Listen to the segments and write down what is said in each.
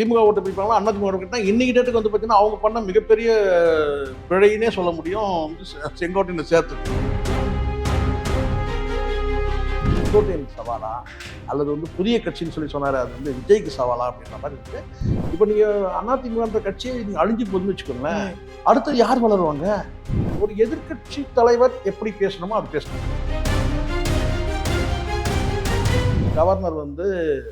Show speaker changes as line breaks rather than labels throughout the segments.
திமுக ஓட்டு பிடிப்பாங்களா அண்ணா திமுக ஓட்டு இன்னைக்கு டேட்டுக்கு வந்து பார்த்தீங்கன்னா அவங்க பண்ண மிகப்பெரிய பிழைன்னே சொல்ல முடியும். வந்து செ- செங்கோட்டையனை சேர்த்து. செங்கோட்டையன் சவாலா? அல்லது வந்து புதிய கட்சின்னு சொல்லி சொன்னாரு அது வந்து விஜய்க்கு சவாலா அப்படின்ற மாதிரி இருக்கு. இப்போ நீங்க அதிமுகன்ற கட்சியை நீங்க அழிஞ்சு போதுன்னு வச்சுக்கோங்களேன் அடுத்து யார் வளருவாங்க? ஒரு எதிர்க்கட்சி தலைவர் எப்படி பேசணுமோ அது பேசணும். கவர்னர் வந்து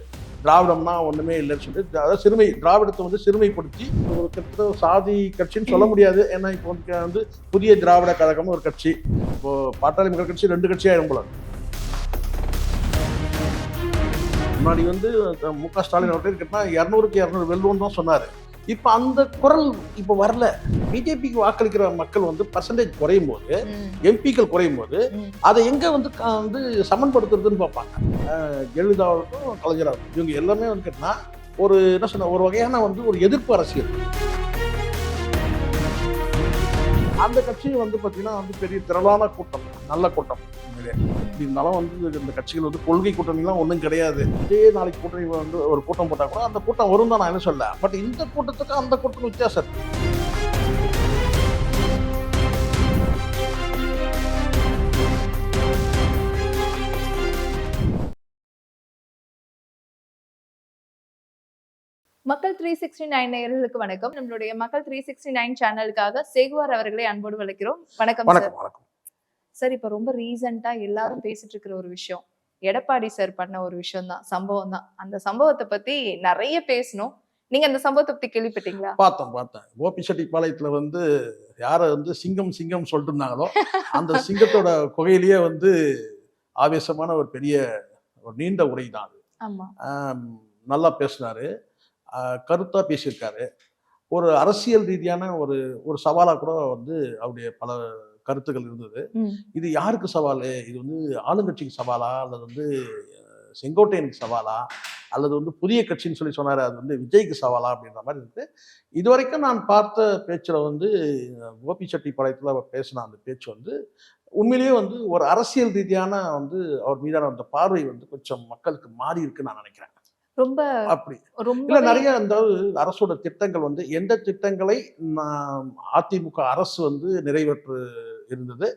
திராவிடம்னா ஒண்ணுமே இல்லைன்னு சொல்லி அதாவது சிறுமை திராவிடத்தை வந்து சிறுமைப்படுத்தி ஒரு கிட்டத்தட்ட சாதி கட்சின்னு சொல்ல முடியாது. ஏன்னா இப்போ வந்து புதிய திராவிட கழகம்னு ஒரு கட்சி. இப்போ பாட்டாளி மக்கள் கட்சி ரெண்டு கட்சி ஆயிடும் போல. முன்னாடி வந்து மு க ஸ்டாலின் அவர்கள் கிட்ட இரநூறுக்கு இரநூறு வெல்லுவோம் தான் சொன்னாரு. இப்போ அந்த குரல் இப்போ வரல. பிஜேபிக்கு வாக்களிக்கிற மக்கள் வந்து பர்சன்டேஜ் குறையும் போது எம்பிக்கள் குறையும் போது. அதை எங்க வந்து வந்து சமன்படுத்துறதுன்னு பார்ப்பாங்க. ஜெயலலிதாவுக்கும் கலைஞராகும் இவங்க எல்லாமே வந்து கேட்டினா ஒரு என்ன சொன்ன ஒரு வகையான வந்து ஒரு எதிர்ப்பு அரசியல். அந்த கட்சி வந்து பார்த்தீங்கன்னா வந்து பெரிய திரளான கூட்டம். நல்ல கூட்டம். இருந்தாலும் வந்து இந்த கட்சிகள் வந்து கொள்கை கூட்டணிலாம் ஒன்றும் கிடையாது. இதே நாளைக்கு கூட்டணி வந்து ஒரு கூட்டம் போட்டால் கூட அந்த கூட்டம் வரும் தான் நான் என்ன சொல்ல. பட் இந்த கூட்டத்துக்கு அந்த கூட்டத்துக்கு வித்தியாசம்.
மக்கள் த்ரீ சிக்ஸ்டி நைன் நேயர்களுக்கு வணக்கம். நம்மளுடைய மக்கள் த்ரீ சிக்ஸ்டி நைன் சேனலுக்காக சேகுவார் அவர்களை அன்போடு சார்
வணக்கம் வணக்கம்.
சார் இப்ப ரொம்ப ரீசெண்டா எல்லாரும் பேசிட்டு இருக்கிற ஒரு விஷயம். எடப்பாடி சார் பண்ண ஒரு விஷயம் தான் சம்பவம் தான். அந்த சம்பவத்தை பத்தி நிறைய பேசணும். நீங்க அந்த சம்பவத்தை பத்தி கேள்விப்பட்டீங்களா?
பார்த்தோம் பார்த்தேன் கோபிச்செட்டிப்பாளையத்தில் வந்து யாரை வந்து சிங்கம் சிங்கம் சொல்லிட்டு இருந்தாங்களோ அந்த சிங்கத்தோட குகையிலேயே வந்து ஆவேசமான ஒரு பெரிய ஒரு நீண்ட உரை தான் அது. நல்லா பேசினாரு. கருத்தாக பேசியிருக்காரு. ஒரு அரசியல் ரீதியான ஒரு ஒரு சவாலாக கூட வந்து அவருடைய பல கருத்துக்கள் இருந்தது. இது யாருக்கு சவால்? இது வந்து ஆளுங்கட்சிக்கு சவாலா? அல்லது வந்து செங்கோட்டையனுக்கு சவாலா? அல்லது வந்து புதிய கட்சின்னு சொல்லி சொன்னாரு அது வந்து விஜய்க்கு சவாலா அப்படின்ற மாதிரி இருக்கு. இதுவரைக்கும் நான் பார்த்த பேச்சில் வந்து அஹ், கோபிச்செட்டிப்பாளையத்தில் அவர் பேசின அந்த பேச்சு வந்து உண்மையிலேயே வந்து ஒரு அரசியல் ரீதியான வந்து அவர் மீதான அந்த பார்வை வந்து கொஞ்சம் மக்களுக்கு மாறி இருக்குன்னு நான் நினைக்கிறேன்.
ரொம்ப
அப்படி.
ரொம்ப
இல்ல நிறைய அந்த அரசோட திட்டங்கள் வந்து எந்த திட்டங்களை அதிமுக அரசு வந்து நிறைவேற்று இருந்தது.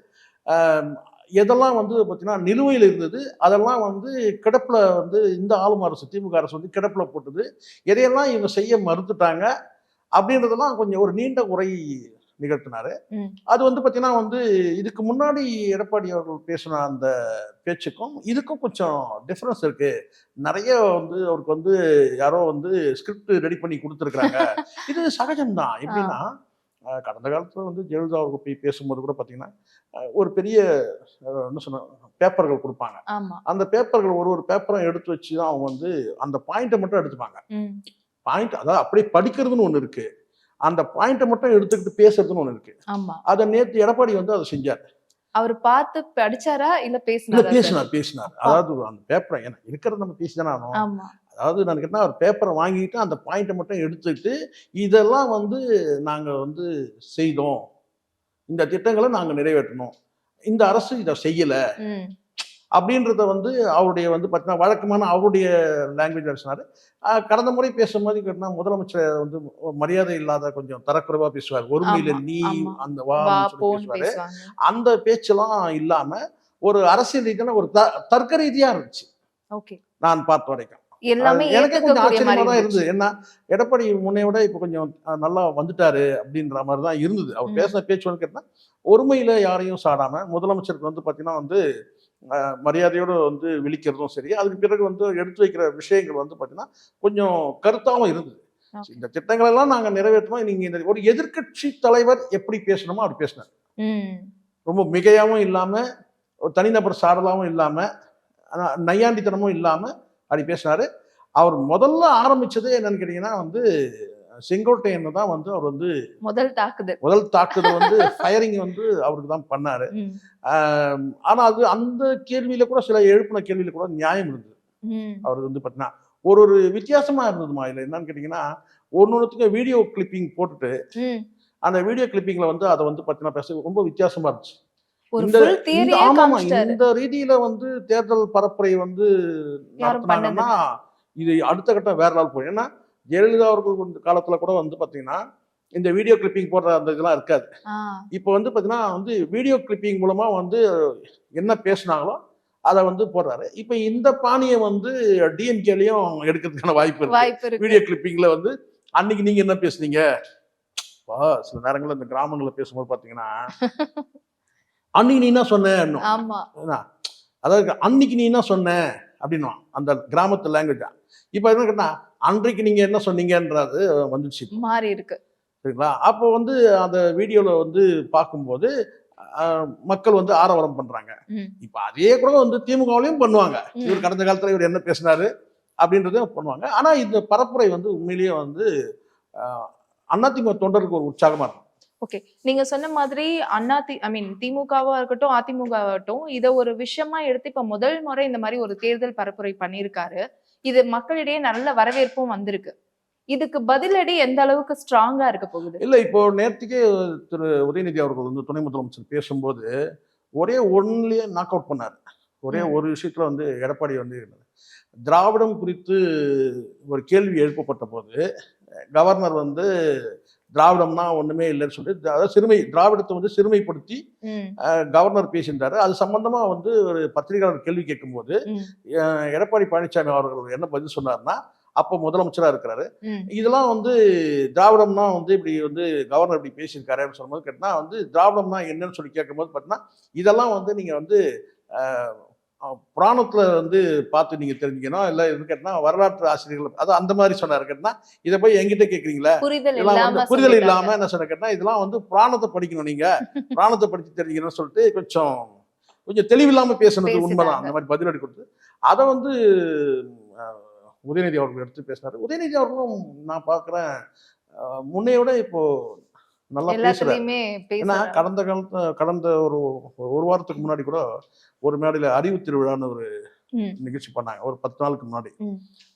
எதெல்லாம் வந்து பார்த்தீங்கன்னா நிலுவையில் இருந்தது அதெல்லாம் வந்து கிடப்பில் வந்து இந்த ஆளும் அரசு திமுக அரசு வந்து கிடப்பில் போட்டது. எதையெல்லாம் இவங்க செய்ய மறுத்துட்டாங்க அப்படின்றதெல்லாம் கொஞ்சம் ஒரு நீண்ட உரை நிகழ்த்தினாரு. அது வந்து பார்த்தீங்கன்னா வந்து இதுக்கு முன்னாடி எடப்பாடி அவர்கள் பேசின அந்த பேச்சுக்கும் இதுக்கும் கொஞ்சம் டிஃப்ரென்ஸ் இருக்கு. நிறைய வந்து அவருக்கு வந்து யாரோ வந்து ஸ்கிரிப்ட் ரெடி பண்ணி கொடுத்துருக்குறாங்க. இது சகஜம்தான். எப்படின்னா கடந்த காலத்தில் வந்து ஜெயலலிதா அவர்கள் போய் பேசும்போது கூட பார்த்தீங்கன்னா ஒரு பெரிய என்ன சொன்ன பேப்பர்கள் கொடுப்பாங்க. அந்த பேப்பர்கள் ஒரு ஒரு பேப்பரும் எடுத்து வச்சு தான் அவங்க வந்து அந்த பாயிண்ட்டை மட்டும் எடுத்துப்பாங்க. பாயிண்ட் அதாவது அப்படியே படிக்கிறதுன்னு ஒன்று இருக்கு. அந்த பாயிண்ட்டை மட்டும் எடுத்துக்கிட்டு பேசுறதுன்னு ஒன்று இருக்கு. அதை நேற்று எடப்பாடி வந்து அதை செஞ்சார்.
அவர் பார்த்து படிச்சாரா இல்ல பேசினாரா?
பேசினார் பேசினார். அதாவது அந்த பேப்பரை ஏன்னா இருக்கிறத நம்ம பேசி தானே ஆகணும்.
ஆமா.
அதாவது நான் கேட்டால் ஒரு பேப்பரை வாங்கிட்டு அந்த பாயிண்ட்டை மட்டும் எடுத்துக்கிட்டு இதெல்லாம் வந்து நாங்கள் வந்து செய்தோம். இந்த திட்டங்களை நாங்கள் நிறைவேற்றணும். இந்த அரசு இதை செய்யலை. அப்படின்றத வந்து அவருடைய வந்து பார்த்தீங்கன்னா வழக்கமான அவருடைய லாங்குவேஜ் சொன்னார். கடந்த முறை பேசும்போது கேட்டினா முதலமைச்சர் வந்து மரியாதை இல்லாத கொஞ்சம் தரக்குறைவா பேசுவார். ஒருமையில நீ. அந்த
வா
பேசுவாரு. அந்த பேச்செல்லாம் இல்லாம ஒரு அரசியல் ரீதியான ஒரு த- தர்க்க ரீதியா இருந்துச்சு.
ஓகே.
நான் பார்த்த வரைக்கும்.
எல்லாமே
எனக்கு கொஞ்சம் ஆச்சரியமா தான் இருந்தது. ஏன்னா எடப்பாடி முன்னை விட இப்போ கொஞ்சம் நல்லா வந்துட்டாரு அப்படின்ற மாதிரி தான் இருந்தது. அவர். பேசின பேச்சு வந்து கேட்டா ஒருமையில யாரையும் சாடாம முதலமைச்சருக்கு வந்து பார்த்தீங்கன்னா வந்து மரியாதையோடு வந்து விழிக்கிறதும் சரி அதுக்கு பிறகு வந்து எடுத்து வைக்கிற விஷயங்கள் வந்து பார்த்தீங்கன்னா கொஞ்சம் கருத்தாவும் இருந்தது. இந்த திட்டங்கள் எல்லாம் நாங்க நிறைவேற்றோம்? நீங்க ஒரு எதிர்க்கட்சி தலைவர் எப்படி பேசணுமோ அப்படி பேசினார். ரொம்ப மிகையாவும் இல்லாம ஒரு தனிநபர் சாடலாவும் இல்லாம ஆனா நையாண்டித்தனமும் இல்லாம அப்படி பேசினாரு. அவர் முதல்ல ஆரம்பிச்சதே என்னன்னு கேட்டீங்கன்னா வந்து செங்கோட்டையன் தான் வந்து அவர் வந்து
முதல் தாக்குதல்.
முதல் தாக்குதல் வந்து ஃபயரிங் வந்து அவருக்கு தான் பண்ணாரு. ஆனா அது அந்த கேள்வியில கூட சில எழுப்பின கேள்வியில கூட நியாயம் இருந்தது. அவர் வந்து பார்த்தீங்கன்னா ஒரு ஒரு வித்தியாசமா இருந்ததுமா இதுல என்னன்னு கேட்டீங்கன்னா ஒன்னொன்னுத்துக்கும் வீடியோ கிளிப்பிங் போட்டுட்டு. அந்த வீடியோ கிளிப்பிங்ல வந்து அதை வந்து பார்த்தீங்கன்னா பேச ரொம்ப வித்தியாசமா இருந்துச்சு. இந்த- ரீதியில வந்து தேர்தல் பரப்புரை வந்து நடத்துனாங்கன்னா இது அடுத்த கட்டம் வேற நாள் போய் ஏன்னா ஜெயலலிதா அவர்கள் காலத்துல கூட வந்து பாத்தீங்கன்னா இந்த வீடியோ கிளிப்பிங் போடுற அந்த இதெல்லாம் இருக்காது. இப்போ வந்து பாத்தீங்கன்னா வந்து வீடியோ கிளிப்பிங் மூலமா வந்து என்ன பேசுனாங்களோ அதை வந்து போடுறாரு. இப்போ இந்த பாணியை வந்து டிஎம்கேலையும் எடுக்கிறதுக்கான வாய்ப்பு இருக்கு. வீடியோ கிளிப்பிங்ல வந்து அன்னைக்கு நீங்க என்ன பேசுனீங்க? சில நேரங்கள்ல இந்த கிராமங்கள்ல பேசும்போது பாத்தீங்கன்னா அன்னைக்கு நீ என்ன சொன்ன? அதாவது அன்னைக்கு நீ என்ன சொன்ன? அப்படின்னுவான். அந்த கிராமத்து லாங்குவேஜ் இப்போ என்ன கேட்டா அன்றைக்கு நீங்க என்ன சொன்னீங்கன்றது வந்துச்சு
மாறி இருக்கு.
சரிங்களா? அப்போ வந்து அந்த வீடியோவில் வந்து பார்க்கும்போது மக்கள் வந்து ஆரவாரம் பண்றாங்க. இப்போ அதே கூட வந்து திமுகவிலையும் பண்ணுவாங்க. இவர் கடந்த காலத்துல இவர் என்ன பேசினாரு அப்படின்றதையும் பண்ணுவாங்க. ஆனா இந்த பரப்புரை வந்து உண்மையிலேயே வந்து அதிமுக தொண்டருக்கு ஒரு உற்சாகமா இருக்கும்
ஓகே நீங்க சொன்ன மாதிரி அண்ணா தி ஐ மீன் திமுகவா இருக்கட்டும் அதிமுக ஆகட்டும் இத ஒரு விஷயமா எடுத்து இப்ப முதல் முறை இந்த மாதிரி ஒரு தேர்தல் பரப்புரை பண்ணியிருக்காரு. இது மக்களிடையே நல்ல வரவேற்பும் வந்திருக்கு. இதுக்கு பதிலடி எந்த அளவுக்கு ஸ்ட்ராங்கா இருக்க போகுது?
இல்லை இப்போ நேற்றுக்கே திரு உதயநிதி அவர்கள் வந்து துணை முதலமைச்சர் பேசும்போது ஒரே ஒன்லயே நாக் அவுட் பண்ணார். ஒரே. ஒரு விஷயத்துல வந்து எடப்பாடி வந்து திராவிடம் குறித்து ஒரு கேள்வி எழுப்பப்பட்ட போது கவர்னர் வந்து திராவிடம்னா ஒண்ணுமே இல்லைன்னு சொல்லி அதாவது சிறுமை திராவிடத்தை வந்து சிறுமைப்படுத்தி கவர்னர் பேசியிருந்தாரு அது சம்பந்தமா வந்து ஒரு பத்திரிகையாளர் கேள்வி கேட்கும்போது எடப்பாடி பழனிசாமி அவர்கள் என்ன பதில் சொன்னார்னா அப்போ முதலமைச்சரா இருக்கிறாரு. இதெல்லாம் வந்து திராவிடம்னா வந்து இப்படி வந்து கவர்னர் இப்படி பேசியிருக்காரு அப்படின்னு சொல்லும்போது கேட்டினா வந்து திராவிடம்னா என்னன்னு சொல்லி கேட்கும்போது பார்த்தீங்கன்னா இதெல்லாம் வந்து நீங்கள் வந்து புராணத்துல வந்து பார்த்து நீங்கள் தெரிஞ்சுக்கணும். இல்லை இது கேட்டினா வரலாற்று ஆசிரியர்கள் அது அந்த மாதிரி சொன்னார். கேட்டினா இதை போய் என்கிட்ட கேட்குறீங்களா
புரிதல்
இதெல்லாம் புரிதல்
சொல்லிட்டாங்க.
இல்லாம என்ன சொன்ன கேட்டா இதெல்லாம் வந்து புராணத்தை படிக்கணும் நீங்க. புராணத்தை படிச்சு தெரிஞ்சுக்கணும்னு சொல்லிட்டு கொஞ்சம் கொஞ்சம் தெளிவில்லாம பேசுனது உண்மைதான். அந்த மாதிரி பதிலடி கொடுத்து அதை வந்து உதயநிதி அவர்கள் எடுத்து பேசினாரு. உதயநிதி அவர்களும் நான் பார்க்குறேன் முன்னையோட இப்போ நல்லா
எல்லாத்துலயுமே
ஏன்னா கடந்த காலத்து கடந்த ஒரு ஒரு வாரத்துக்கு முன்னாடி கூட ஒரு மேடையில அறிவு திருவிழான்னு ஒரு நிகழ்ச்சி பண்ணாங்க. ஒரு பத்து நாளுக்கு முன்னாடி.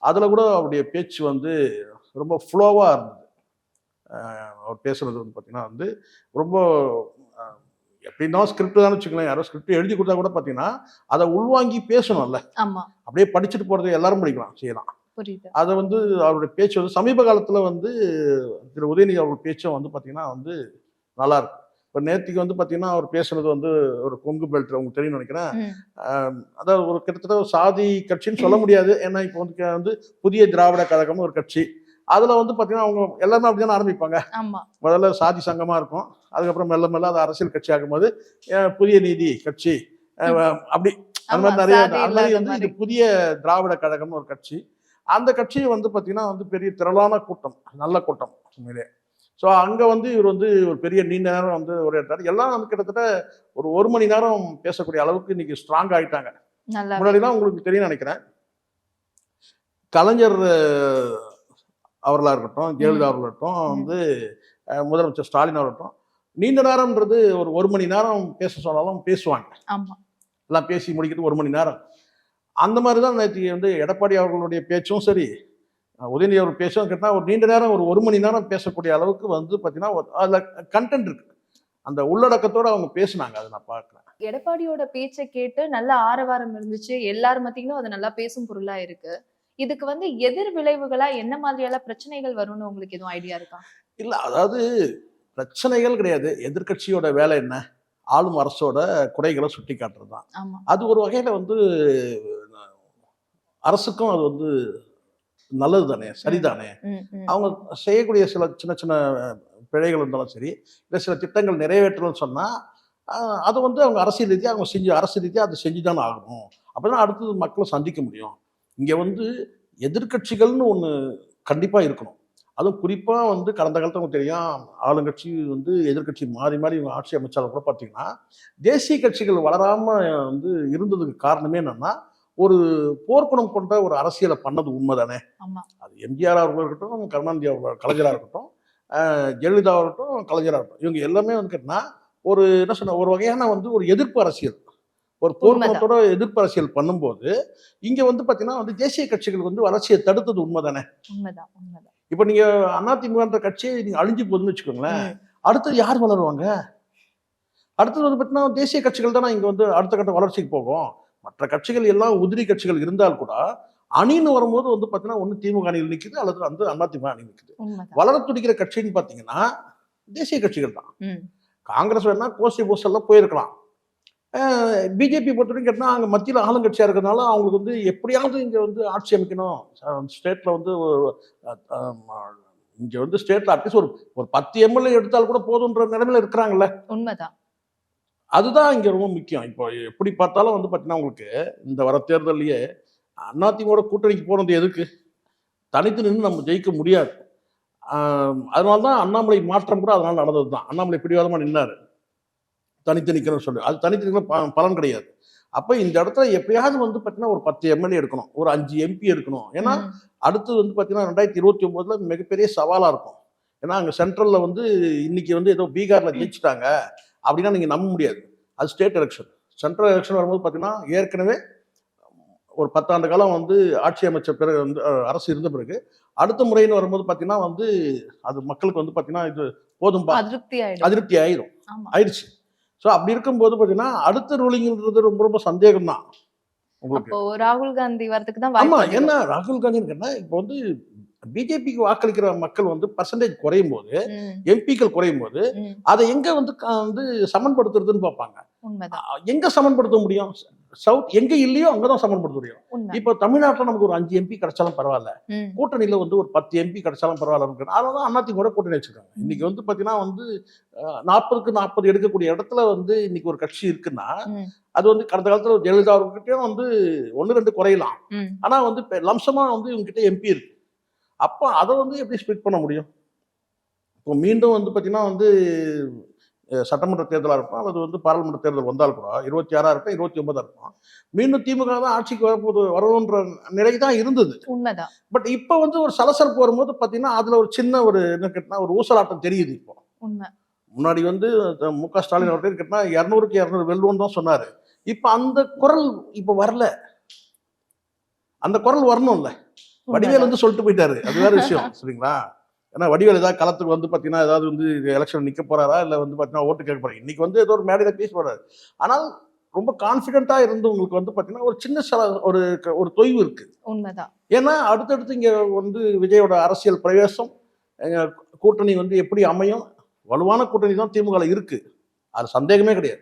அதுல கூட அவருடைய பேச்சு வந்து ரொம்ப ஃப்ளோவா இருந்தது. அவர் பேசுறது வந்து பார்த்தீங்கன்னா வந்து ரொம்ப எப்படின்னா ஸ்கிரிப்ட் தான் வச்சுக்கலாம் யாரோ ஸ்கிரிப்ட் எழுதி கொடுத்தா கூட பார்த்தீங்கன்னா அதை உள்வாங்கி பேசணும்ல.
ஆமா.
அப்படியே படிச்சுட்டு போறது எல்லாரும் படிக்கலாம் செய்யலாம். அதை வந்து அவருடைய பேச்சு வந்து சமீப காலத்துல வந்து திரு உதயநிதி அவர்கள் பேச்சும் வந்து பார்த்தீங்கன்னா வந்து நல்லா இருக்கு இப்போ நேற்றுக்கு வந்து பார்த்தீங்கன்னா அவர் பேசுனது வந்து ஒரு கொங்கு பெல்ட் உங்களுக்கு தெரியும்னு நினைக்கிறேன். அதாவது ஒரு கிட்டத்தட்ட ஒரு சாதி கட்சின்னு சொல்ல முடியாது. ஏன்னா இப்போ வந்து வந்து புதிய திராவிட கழகம்னு ஒரு கட்சி. அதுல வந்து பார்த்தீங்கன்னா அவங்க எல்லாருமே அப்படிதானே ஆரம்பிப்பாங்க. முதல்ல சாதி சங்கமா இருக்கும். அதுக்கப்புறம் மெல்ல மெல்ல அது அரசியல் கட்சி ஆகும்போது புதிய நீதி கட்சி. அப்படி அந்த மாதிரி நிறைய அந்த மாதிரி வந்து. இது புதிய திராவிட கழகம்னு ஒரு கட்சி. அந்த கட்சி வந்து பார்த்தீங்கன்னா வந்து பெரிய திரளான கூட்டம் நல்ல கூட்டம் உண்மையிலே. ஸோ அங்கே வந்து இவர் வந்து ஒரு பெரிய நீண்ட நேரம் வந்து உரையாட்டார் எல்லாம் வந்து கிட்டத்தட்ட ஒரு ஒரு மணி நேரம் பேசக்கூடிய அளவுக்கு இன்னைக்கு ஸ்ட்ராங் ஆயிட்டாங்க.
நல்லா
முன்னாடிலாம் உங்களுக்கு தெரியும் நினைக்கிறேன். கலைஞர் அஹ், அவர்களா இருக்கட்டும் ஜெயலலிதா அவர்களா இருக்கட்டும். வந்து முதலமைச்சர் ஸ்டாலின் அவர்களாகட்டும் நீண்ட நேரம்ன்றது ஒரு ஒரு மணி நேரம் பேச சொன்னாலும் பேசுவாங்க. எல்லாம் பேசி முடிக்கிறது ஒரு மணி நேரம். அந்த மாதிரி தான் நேற்று வந்து எடப்பாடி அவர்களுடைய பேச்சும் சரி உதயநிதி அவர் பேச்சும் கேட்டால் ஒரு நீண்ட நேரம் ஒரு ஒரு மணி நேரம் பேசக்கூடிய அளவுக்கு வந்து பார்த்தீங்கன்னா அதுல கண்டென்ட் இருக்கு. அந்த உள்ளடக்கத்தோட அவங்க பேசுனாங்க அதை நான் பார்க்குறேன்.
எடப்பாடியோட பேச்சை கேட்டு நல்ல ஆரவாரம் இருந்துச்சு. எல்லார் மத்தியிலும் அது நல்லா பேசும் பொருளா இருக்கு. இதுக்கு வந்து எதிர் விளைவுகளா என்ன மாதிரியான பிரச்சனைகள் வரும்னு உங்களுக்கு எதுவும் ஐடியா இருக்கா?
இல்லை அதாவது பிரச்சனைகள் கிடையாது. எதிர்க்கட்சியோட வேலை என்ன? ஆளும் அரசோட குறைகளை சுட்டி காட்டுறது தான் அது ஒரு வகையில் வந்து அரசுக்கும் அது வந்து நல்லது தானே சரிதானே. அவங்க செய்யக்கூடிய சில சின்ன சின்ன பிழைகள் இருந்தாலும் சரி இல்லை சில திட்டங்கள் நிறைவேற்றணும்னு சொன்னால் அது வந்து அவங்க அரசியல் ரீதியாக அவங்க செஞ்சு அரசு ரீதியாக அதை செஞ்சு தானே ஆகணும். அப்போ தான் அடுத்தது மக்களை சந்திக்க முடியும். இங்கே வந்து எதிர்க்கட்சிகள்னு ஒன்று கண்டிப்பாக இருக்கணும். அதுவும் குறிப்பாக வந்து கடந்த காலத்துல உங்களுக்கு தெரியும் ஆளுங்கட்சி வந்து எதிர்க்கட்சி மாறி மாறி இவங்க ஆட்சி அமைச்சாலும் கூட பார்த்தீங்கன்னா தேசிய கட்சிகள் வளராமல் வந்து இருந்ததுக்கு காரணமே என்னன்னா ஒரு போர்க்குணம் கொண்ட ஒரு அரசியலை பண்ணது உண்மைதானே? அது எம்ஜிஆர் அவர்கள் இருக்கட்டும் கருணாநிதி அவர்கள் கலைஞராக இருக்கட்டும் ஜெயலலிதா இருக்கட்டும் கலைஞராக இருக்கட்டும் இவங்க எல்லாமே வந்து கேட்டினா ஒரு என்ன சொன்ன ஒரு வகையான வந்து ஒரு எதிர்ப்பு அரசியல். ஒரு போர்க்குணத்தோட எதிர்ப்பு அரசியல் பண்ணும்போது இங்க வந்து பாத்தீங்கன்னா வந்து தேசிய கட்சிகள் வந்து வளர்ச்சியை தடுத்தது உண்மைதானே? இப்போ நீங்க அதிமுகன்ற கட்சியை நீங்க அழிஞ்சு போகுதுன்னு வச்சுக்கோங்களேன் அடுத்தது யார் வளருவாங்க? அடுத்தது வந்து பார்த்தீங்கன்னா தேசிய கட்சிகள் தானே இங்கே வந்து அடுத்த கட்ட வளர்ச்சிக்கு போகும். மற்ற கட்சிகள் எல்லாம் உதிரி கட்சிகள் இருந்தால் கூட அணின்னு வரும்போது வந்து பார்த்தீங்கன்னா ஒன்று திமுக அணியில் நிற்குது அல்லது வந்து அதிமுக அணி நிற்குது வளர துடிக்கிற கட்சின்னு பார்த்தீங்கன்னா தேசிய கட்சிகள் தான். காங்கிரஸ் வேணா கோஷ்டி போஸ்டெல்லாம் போயிருக்கலாம். பிஜேபி பொறுத்த வரைக்கும் கேட்டால் அங்கே மத்தியில் ஆளுங்கட்சியாக இருக்கிறதுனால அவங்களுக்கு வந்து எப்படியாவது இங்கே வந்து ஆட்சி அமைக்கணும். ஸ்டேட்டில் வந்து இங்கே வந்து ஸ்டேட்டில் அட்லீஸ்ட் ஒரு ஒரு பத்து எம்எல்ஏ எடுத்தால் கூட போதுன்ற நிலைமையில இருக்கிறாங்கல்ல.
உண்மைதான்.
அதுதான் இங்கே ரொம்ப முக்கியம். இப்போ எப்படி பார்த்தாலும் வந்து பார்த்தீங்கன்னா உங்களுக்கு இந்த வர தேர்தல்லையே அதிமுக கூட்டணிக்கு போனது எதுக்கு? தனித்து நின்று நம்ம ஜெயிக்க முடியாது. அதனால தான் அண்ணாமலை மாற்றம் கூட அதனால நடந்தது தான் அண்ணாமலை பிடிவாதமாக நின்னார். தனித்து நிற்கிறேன்னு சொல்லி. அது தனித்து நிற்கிற பலன் கிடையாது. அப்போ இந்த இடத்துல எப்பயாவது வந்து பார்த்தீங்கன்னா ஒரு பத்து எம்எல்ஏ எடுக்கணும். ஒரு அஞ்சு எம்பி எடுக்கணும். ஏன்னா. அடுத்தது வந்து பார்த்தீங்கன்னா ரெண்டாயிரத்தி இருபத்தி ஒம்போதுல மிகப்பெரிய சவாலாக இருக்கும். ஏன்னா அங்கே சென்ட்ரலில் வந்து இன்னைக்கு வந்து ஏதோ பீகாரில் ஜெயிச்சிட்டாங்க. அப்படின்னா நீங்கள் நம்ப முடியாது. அது ஸ்டேட் எலெக்ஷன் சென்ட்ரல் எலெக்ஷன் வரும்போது பார்த்தீங்கன்னா ஏற்கனவே ஒரு பத்தாண்டு காலம் வந்து ஆட்சி அமைச்ச பிறகு வந்து அரசு இருந்த பிறகு அடுத்த முறைன்னு வரும்போது பார்த்தீங்கன்னா வந்து அது மக்களுக்கு வந்து பார்த்தீங்கன்னா இது போதும்பா
அதிருப்தி
அதிருப்தி ஆயிரும். ஆயிடுச்சு. ஸோ அப்படி இருக்கும்போது பார்த்தீங்கன்னா அடுத்த ரூலிங்ன்றது ரொம்ப ரொம்ப சந்தேகம் தான் உங்களுக்கு
ராகுல் காந்தி வரதுக்கு தான்
ஆமா என்ன. ராகுல் கேட்டா இப்போ வந்து பிஜேபிக்கு வாக்களிக்கிற மக்கள் வந்து பர்சன்டேஜ் குறையும் போது எம்பிக்கள் குறையும் போது. அதை எங்க வந்து வந்து சமன்படுத்துறதுன்னு பார்ப்பாங்க. எங்க சமன்படுத்த முடியும்? சவுத் எங்க இல்லையோ அங்கதான் சமன்படுத்த முடியும். இப்போ தமிழ்நாட்டில் நமக்கு ஒரு அஞ்சு எம்பி கிடைச்சாலும் பரவாயில்ல. கூட்டணியில வந்து ஒரு பத்து எம்பி கிடைச்சாலும் பரவாயில்ல அதனால தான் கூட கூட்டணி வச்சிருக்காங்க. இன்னைக்கு வந்து பாத்தீங்கன்னா வந்து நாற்பதுக்கு நாற்பது எடுக்கக்கூடிய இடத்துல வந்து இன்னைக்கு ஒரு கட்சி இருக்குன்னா அது வந்து கடந்த காலத்துல ஜெயலலிதா அவர்கிட்டயும் வந்து ஒன்று ரெண்டு குறையலாம். ஆனா வந்து லம்சமா வந்து இவங்ககிட்ட எம்பி இருக்கு. அப்போ அதை வந்து எப்படி ஸ்பிளிட் பண்ண முடியும்? இப்போ மீண்டும் வந்து பார்த்தீங்கன்னா வந்து சட்டமன்ற தேர்தலாக இருக்கும் அல்லது வந்து பாராளுமன்ற தேர்தல் வந்தால் கூட இருபத்தி ஆறா இருக்கும் இருபத்தி ஒன்பதா இருக்கும் மீண்டும் திமுக தான் ஆட்சிக்கு வரப்போது வரணுன்ற நிலை தான் இருந்தது.
உண்மைதான்.
பட் இப்போ வந்து ஒரு சலசலப்பு வரும்போது பார்த்தீங்கன்னா அதில் ஒரு சின்ன ஒரு என்ன கேட்டால் ஒரு ஊசலாட்டம் தெரியுது இப்போ.
உண்மை.
முன்னாடி வந்து மு க ஸ்டாலின் அவர்கள் கேட்டா இரநூறுக்கு இரநூறு வெல்லுவோம் தான் சொன்னாரு. இப்போ அந்த குரல் இப்போ வரல. அந்த குரல் வரணும்ல. வடிவேல். வந்து சொல்லிட்டு போயிட்டாரு. அது வேற விஷயம் சரிங்களா? ஏன்னா வடிவேல் ஏதாவது களத்துக்கு வந்து பார்த்தீங்கன்னா ஏதாவது வந்து எலெக்ஷன் நிற்க போறாரா? இல்லை வந்து பார்த்தீங்கன்னா ஓட்டு கேட்க போறாரு? இன்னைக்கு வந்து ஏதோ ஒரு மேடையில் பேச போறாரு. ஆனால் ரொம்ப கான்ஃபிடென்ட்டாக இருந்து உங்களுக்கு வந்து பார்த்தீங்கன்னா ஒரு சின்ன சல ஒரு ஒரு தொய்வு இருக்கு.
உண்மைதான்.
ஏன்னா அடுத்தடுத்து இங்கே வந்து விஜயோட அரசியல் பிரவேசம் கூட்டணி வந்து எப்படி அமையும் வலுவான கூட்டணி தான் திமுக இருக்கு. அது சந்தேகமே கிடையாது.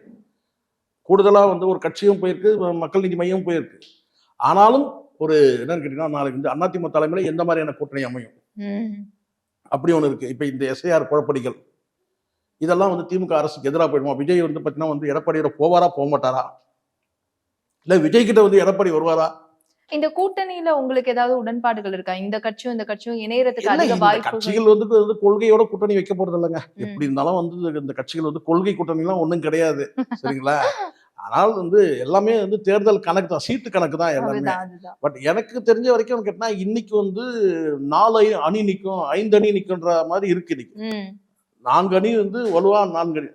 கூடுதலாக வந்து ஒரு கட்சியும் போயிருக்கு மக்கள் நீதி மையம் போயிருக்கு. ஆனாலும் ஒரு என்னன்னு கேட்டீங்கன்னா நாளைக்கு வந்து அதிமுக தலைமையில் எந்த மாதிரியான கூட்டணி அமையும்? அப்படி ஒன்று இருக்கு. இப்போ இந்த எஸ்ஐஆர் குழப்படிகள் இதெல்லாம் வந்து திமுக அரசுக்கு எதிராக போயிடுமா? விஜய் வந்து பார்த்தீங்கன்னா வந்து எடப்பாடியோட போவாரா போக மாட்டாரா இல்லை விஜய் கிட்ட வந்து எடப்பாடி வருவாரா?
இந்த கூட்டணியில உங்களுக்கு ஏதாவது உடன்பாடுகள் இருக்கா? இந்த கட்சியும் இந்த கட்சியும் இணையறதுக்கு அதிக
இந்த
வாய்ப்புகள்
கட்சிகள் வந்து கொள்கையோட கூட்டணி வைக்க போறது இல்லைங்க. எப்படி இருந்தாலும் வந்து இந்த கட்சிகள் வந்து கொள்கை கூட்டணிலாம் ஒண்ணும் கிடையாது. சரிங்களா? ஆனால் வந்து எல்லாமே வந்து தேர்தல் கணக்கு தான் சீட்டு கணக்கு தான் எல்லாமே. பட் எனக்கு தெரிஞ்ச வரைக்கும் கேட்டா இன்னைக்கு வந்து நாலு அணி நிற்கும் ஐந்து அணி நிற்குன்ற மாதிரி இருக்கு இன்னைக்கு. நான்கு அணி வந்து வலுவா நான்கு அணி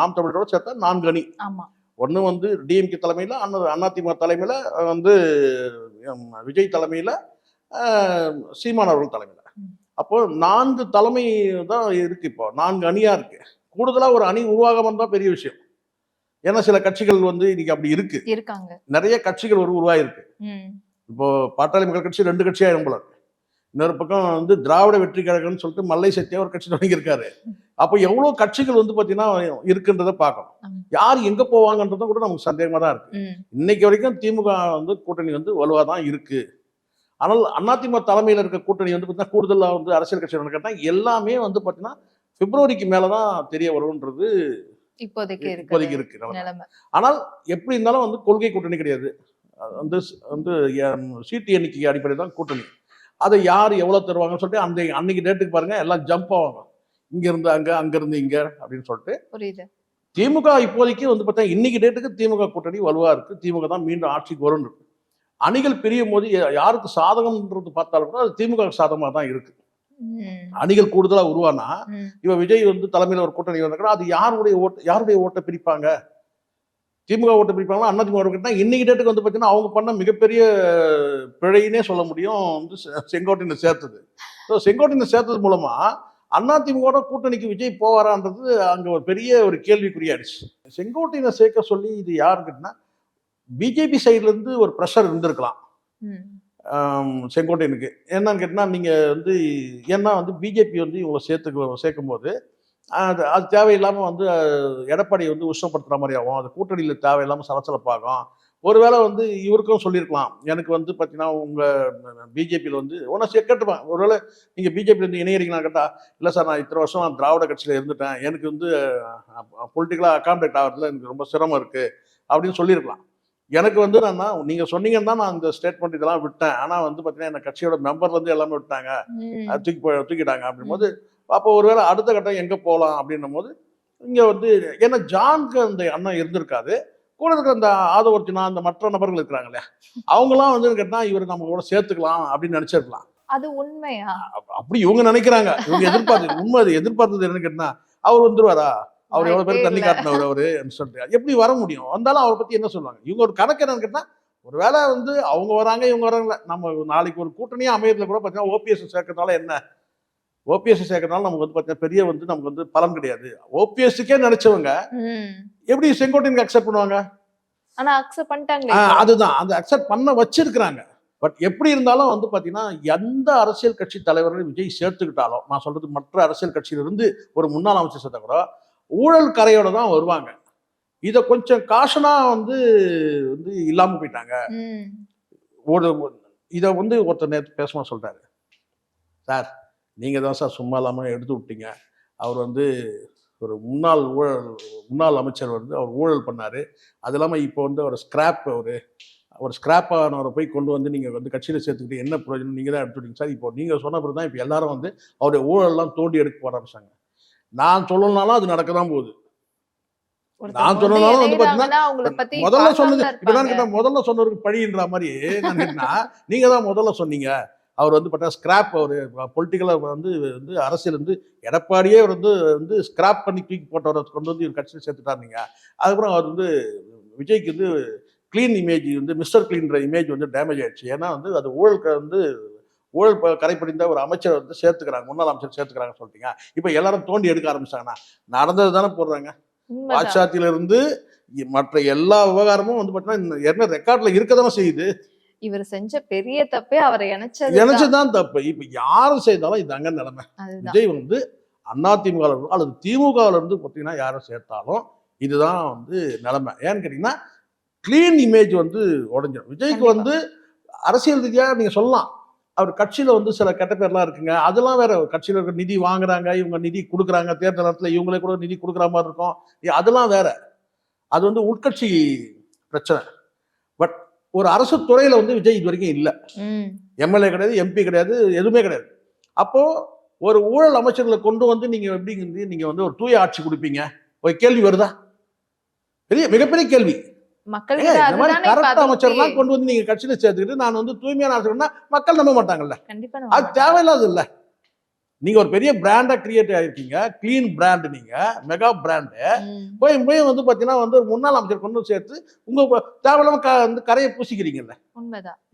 நாம் தமிழரோட சேர்த்தா நான்கு அணி. ஒன்று வந்து டிஎம்கே தலைமையில் அண்ணா அதிமுக தலைமையில் வந்து விஜய் தலைமையில் சீமான் அவர்கள் தலைமையில். அப்போ நான்கு தலைமை தான் இருக்கு இப்போ நான்கு அணியா இருக்கு. கூடுதலா ஒரு அணி உருவாக வந்தா பெரிய விஷயம். ஏன்னா சில கட்சிகள் வந்து இன்னைக்கு அப்படி இருக்கு.
இருக்காங்க.
நிறைய கட்சிகள் ஒரு உருவாயிருக்கு. இப்போ பாட்டாளி மக்கள் கட்சி ரெண்டு கட்சியாயிரும் போல இன்னொரு பக்கம் வந்து திராவிட வெற்றி கழகம்னு சொல்லிட்டு மல்லை சத்தியா ஒரு கட்சி தொடங்கியிருக்காரு. அப்போ எவ்வளவு கட்சிகள் வந்து பாத்தீங்கன்னா இருக்குன்றதை பார்க்கணும். யார் எங்க போவாங்கன்றதும் கூட நமக்கு சந்தேகமா தான் இருக்கு. இன்னைக்கு வரைக்கும் திமுக வந்து கூட்டணி வந்து வலுவாக தான் இருக்கு. ஆனால் அதிமுக தலைமையில் இருக்க கூட்டணி வந்து பார்த்தீங்கன்னா கூடுதலாக வந்து அரசியல் கட்சி கேட்டால் எல்லாமே வந்து பார்த்தீங்கன்னா பிப்ரவரிக்கு மேலே தான் தெரிய வரும்ன்றது
இப்போதைக்கு
இப்போதைக்கு இருக்கு ஆனால் எப்படி இருந்தாலும் வந்து கொள்கை கூட்டணி கிடையாது. வந்து வந்து சீட்டு எண்ணிக்கை அடிப்படை தான் கூட்டணி. அதை யார் எவ்வளோ தருவாங்கன்னு சொல்லிட்டு அந்த அன்னைக்கு டேட்டுக்கு பாருங்க எல்லாம் ஜம்ப் ஆவாங்க. இங்க இருந்து அங்க அங்க இருந்து இங்க அப்படின்னு சொல்லிட்டு.
புரியுது.
திமுக இப்போதைக்கு வந்து பார்த்தா இன்னைக்கு டேட்டுக்கு திமுக கூட்டணி வலுவா இருக்கு. திமுக தான் மீண்டும் ஆட்சிக்கு வரும் இருக்கு. அணிகள் பிரியும் போது யாருக்கு சாதகம்ன்றது பார்த்தாலும் கூட அது திமுக சாதகமாக தான் இருக்கு.
ம்,
அணிகள் கூடுதலா உருவானா இவ விஜய் வந்து தலைமையில் ஒரு கூட்டணி வந்தாங்கன்னா அது யாருடைய ஓட்டு யாருடைய ஓட்டை பிரிப்பாங்க? திமுக ஓட்டை பிரிப்பாங்களா அண்ணா திமுக ஓட்டு இன்னைக்கு டேட்டுக்கு வந்து பார்த்தீங்கன்னா அவங்க பண்ண மிகப்பெரிய பிழைன்னே சொல்ல முடியும் வந்து செங்கோட்டையனை சேர்த்தது. ஸோ செங்கோட்டையனை சேர்த்தது மூலமா அண்ணா திமுக கூட்டணிக்கு விஜய் போவாரான்றது அங்க ஒரு பெரிய ஒரு கேள்விக்குறியாயிடுச்சு. செங்கோட்டையனை சேர்க்க சொல்லி இது யாருக்குன்னா பிஜேபி சைடுல இருந்து ஒரு ப்ரெஷர் இருந்திருக்கலாம். செங்கோட்டையனுக்கு என்னன்னு கேட்டால் நீங்கள் வந்து ஏன்னா வந்து பிஜேபி வந்து இவங்களை சேர்த்துக்கு சேர்க்கும் போது அது அது தேவையில்லாமல் வந்து எடப்பாடி வந்து உஷ்ணப்படுத்துகிற மாதிரி ஆகும். அது கூட்டணியில் தேவையில்லாமல் சலசலப்பாகும். ஒருவேளை வந்து இவருக்கும் சொல்லியிருக்கலாம். எனக்கு வந்து பார்த்தீங்கன்னா உங்கள் பிஜேபியில் வந்து ஒன்றா கேட்டுப்பேன். ஒருவேளை நீங்கள் பிஜேபியில் வந்து இணையறீங்களா கேட்டால் இல்லை சார் நான் இத்தனை வருஷம் நான் திராவிட கட்சியில் இருந்துட்டேன். எனக்கு வந்து பொலிட்டிக்கலாக அக்காமடேட் ஆகிறதுல எனக்கு ரொம்ப சிரமம் இருக்குது அப்படின்னு சொல்லியிருக்கலாம். எனக்கு வந்து நான் நீங்கள் சொன்னீங்கன்னா தான் நான் இந்த ஸ்டேட்மெண்ட் இதெல்லாம் விட்டேன். ஆனால் வந்து பார்த்தீங்கன்னா என்ன கட்சியோட மெம்பர் வந்து எல்லாமே விட்டாங்க. தூக்கி போய் தூக்கிட்டாங்க அப்படிங்கும்போது அப்போ ஒருவேளை அடுத்த கட்டம் எங்கே போகலாம் அப்படின்னும் போது இங்கே வந்து ஏன்னா ஜான்க்கு அந்த அண்ணன் இருந்திருக்காது கூட இருக்கிற அந்த ஆதவர்ஜினா அந்த மற்ற நபர்கள் இருக்கிறாங்களே அவங்களாம் வந்து கேட்டால் இவர் நம்ம கூட சேர்த்துக்கலாம் அப்படின்னு நினச்சிருக்கலாம்.
அது உண்மையா?
அப்ப- அப்படி இவங்க நினைக்கிறாங்க. இவங்க எதிர்பார்த்து உண்மை அது எதிர்பார்த்தது என்னன்னு கேட்டா அவர் வந்துருவாரா? அவர் எவ்வளவு பேர் தண்ணி. காட்டினவர் அவரு சொல்லிட்டு எப்படி வர முடியும்? வந்தாலும் அவரை பத்தி என்ன சொல்லுவாங்க? இவங்க ஒரு கணக்கு என்னன்னு கேட்டா ஒருவேளை வந்து அவங்க வராங்க இவங்க வராங்கள நம்ம நாளைக்கு ஒரு கூட்டணியா அமையறதுல கூட பார்த்தீங்கன்னா ஓபிஎஸ் சேர்க்கறதுனால என்ன? ஓபிஎஸ் சேர்க்கறதுனால நமக்கு வந்து பார்த்தீங்கன்னா பெரிய வந்து நமக்கு வந்து பலன் கிடையாது. ஓபிஎஸ்க்கே நினைச்சவங்க. எப்படி செங்கோட்டையனுக்கு அக்செப்ட் பண்ணுவாங்க?
ஆனா அக்செப்ட் இப்போ.
அதுதான். அந்த அக்செப்ட் பண்ண வச்சிருக்கிறாங்க. பட் எப்படி இருந்தாலும் வந்து பாத்தீங்கன்னா எந்த அரசியல் கட்சி தலைவர்கள் விஜய் சேர்த்துக்கிட்டாலும் நான் சொல்றது மற்ற அரசியல் கட்சியிலிருந்து ஒரு முன்னாள் அமைச்சர் சேர்த்தா கூட ஊழல் கரையோட தான் வருவாங்க. இதை கொஞ்சம் காஷனா வந்து வந்து இல்லாம போயிட்டாங்க. ஒரு இதை வந்து ஒருத்தர் நேற்று பேசுமா சொல்றாரு. சார் நீங்க தான் சார் சும்மா இல்லாம எடுத்து விட்டீங்க. அவர் வந்து ஒரு முன்னாள் ஊழல் முன்னாள் அமைச்சர் வந்து அவர் ஊழல் பண்ணாரு. அது இல்லாமல் இப்போ வந்து அவர் ஸ்கிராப் ஒரு ஒரு ஸ்கிராப் ஆனவரை போய் கொண்டு வந்து நீங்கள் வந்து கட்சியில் சேர்த்துக்கிட்டு என்ன பிரயோஜனம்? நீங்கள் தான் எடுத்துட்டீங்க சார். இப்போ நீங்கள் சொன்ன பிறகு தான் இப்போ எல்லாரும் வந்து அவருடைய ஊழல்லாம் தோண்டி எடுக்க போட ஆரம்பிச்சாங்க. நான் சொல்லணும்னாலும் அது நடக்க தான் போகுது நான் சொன்னதாலும் வந்து
இணையறாங்கன்னா அவங்கள பத்தி
முதல்ல சொன்னது
தான்
இப்பதான். கேட்டா முதல்ல சொன்னவருக்கு பழின்ற மாதிரி நான் கேட்டா நீங்க தான் முதல்ல சொன்னீங்க. அவர் வந்து பார்த்தா ஸ்கிராப் அவர் பொலிட்டிக்கலாக வந்து வந்து அரசியல் வந்து எடப்பாடியே அவர் வந்து வந்து ஸ்கிராப் பண்ணி தூக்கி போட்டவரை கொண்டு வந்து இவர் கட்சியில் சேர்த்துட்டாருங்க அதுக்கப்புறம் அவர் வந்து விஜய்க்கு வந்து க்ளீன் இமேஜ் வந்து மிஸ்டர் க்ளீன்ற இமேஜ் வந்து டேமேஜ் ஆயிடுச்சு. ஏன்னா வந்து அது ஊழல் க- வந்து ஊழல் கரைப்படிந்த ஒரு அமைச்சர் வந்து சேர்த்துக்கிறாங்க. முன்னாள் அமைச்சர் சேர்த்துக்கிறாங்கன்னு சொல்லிட்டீங்க. இப்போ எல்லாரும் தோண்டி எடுக்க ஆரம்பிச்சாங்கன்னா நடந்தது தானே போடுறாங்க.
உண்மைதான்.
வாட்சாத்தில இருந்து இ- மற்ற எல்லா விவகாரமும் வந்து பார்த்தீங்கன்னா என்ன ரெக்கார்ட்ல இருக்க தானே செய்யுது.
இவர் செஞ்ச பெரிய தப்பே அவரை இணைச்சது
நினைச்சுதான் தப்பு. இப்ப யாரும் செய்தாலும் இதாங்க நிலைமை.
அதுதான்.
விஜய் வந்து அதிமுக அல்லது திமுகவில் இருந்து பார்த்தீங்கன்னா யாரும் சேர்த்தாலும் இதுதான் வந்து நிலைமை. ஏன்னு கேட்டீங்கன்னா க்ளீன் இமேஜ் வந்து உடஞ்சிடும் விஜய்க்கு. வந்து அரசியல் ரீதியாக நீங்க சொல்லலாம். அவர் கட்சியில வந்து சில கெட்ட பேர்லாம் இருக்குங்க. அதெல்லாம் வேற கட்சியில இருக்க நிதி வாங்குறாங்க இவங்க நிதி கொடுக்குறாங்க தேர்தல் நேரத்தில் இவங்களே கூட நிதி கொடுக்குற மாதிரி இருக்கும். அதெல்லாம் வேற. அது வந்து உட்கட்சி பிரச்சனை. பட் ஒரு அரசு துறையில வந்து விஜய் இது வரைக்கும் இல்லை. எம்எல்ஏ கிடையாது எம்பி கிடையாது எதுவுமே கிடையாது. அப்போ ஒரு ஊழல் அமைச்சர்களை கொண்டு வந்து நீங்க எப்படி நீங்க வந்து ஒரு தூய ஆட்சி கொடுப்பீங்க? ஒரு கேள்வி வருதா? பெரிய மிகப்பெரிய கேள்வி.
மக்கள்
அமைச்சர்லாம். கொண்டு வந்து நீங்க கட்சியில சேர்த்துக்கிட்டு நான் வந்து தூய்மையான ஆட்சினா மக்கள் நம்ப மாட்டாங்கல்ல. அது தேவையில்லாது இல்ல நீங்க ஒரு பெரிய பிராண்டா கிரியேட் ஆயிருக்கீங்க கிளீன் பிராண்ட் நீங்க மெகா பிராண்ட். போய் போய் வந்து பாத்தீங்கன்னா வந்து முன்னாள் அமைச்சர் கொண்டு சேர்த்து உங்க தேவையில்லாம வந்து கரையை பூசிக்கிறீங்கல்ல.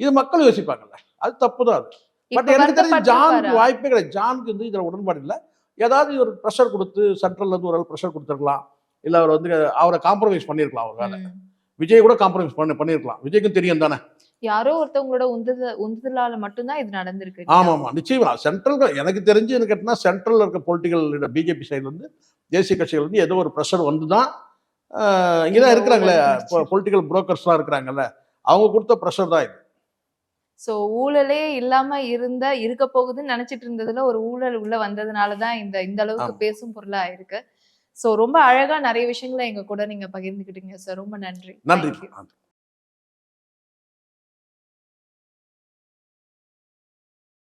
இது மக்கள் யோசிப்பாங்கல்ல. அது தப்பு தான் அது பட் எனக்கு தெரிஞ்சு ஜானுக்கு? வாய்ப்பே கிடையாது. ஜானுக்கு வந்து இதுல உடன்பாடு இல்லை. ஏதாவது ஒரு ப்ரெஷர் கொடுத்து சென்ட்ரல்ல இருந்து ஒரு ப்ரெஷர் கொடுத்துருக்கலாம். இல்ல அவர் வந்து அவரை காம்ப்ரமைஸ் பண்ணிருக்கலாம் அவர் வேலை. விஜய் கூட காம்ப்ரமைஸ் பண்ணி பண்ணிருக்கலாம். விஜய்க்கும் தெரியும் தானே?
யாரோ ஒருத்தவங்களோட உந்துத உந்துதலால மட்டும்தான் இது நடந்திருக்கு
ஆமா ஆமா நிச்சயமா. சென்ட்ரல் எனக்கு தெரிஞ்சு எனக்கு கேட்டினா சென்ட்ரல்ல இருக்க பொலிட்டிக்கல் பிஜேபி சைடுல இருந்து தேசிய கட்சிகள் வந்து ஏதோ ஒரு ப்ரெஷர் வந்து தான் இங்கதான் இருக்கிறாங்களே. பொலிட்டிக்கல் புரோக்கர்ஸ்லாம் இருக்கிறாங்கல்ல அவங்க கொடுத்த ப்ரெஷர் தான் இது.
சோ ஊழலே இல்லாம இருந்த இருக்க போகுதுன்னு நினைச்சிட்டு இருந்ததுல ஒரு ஊழல் உள்ள வந்ததுனாலதான் இந்த இந்த அளவுக்கு. பேசும் பொருளா இருக்கு. சோ ரொம்ப அழகா நிறைய விஷயங்களை எங்க கூட நீங்க பகிர்ந்துக்கிட்டீங்க சார் ரொம்ப நன்றி.
நன்றி.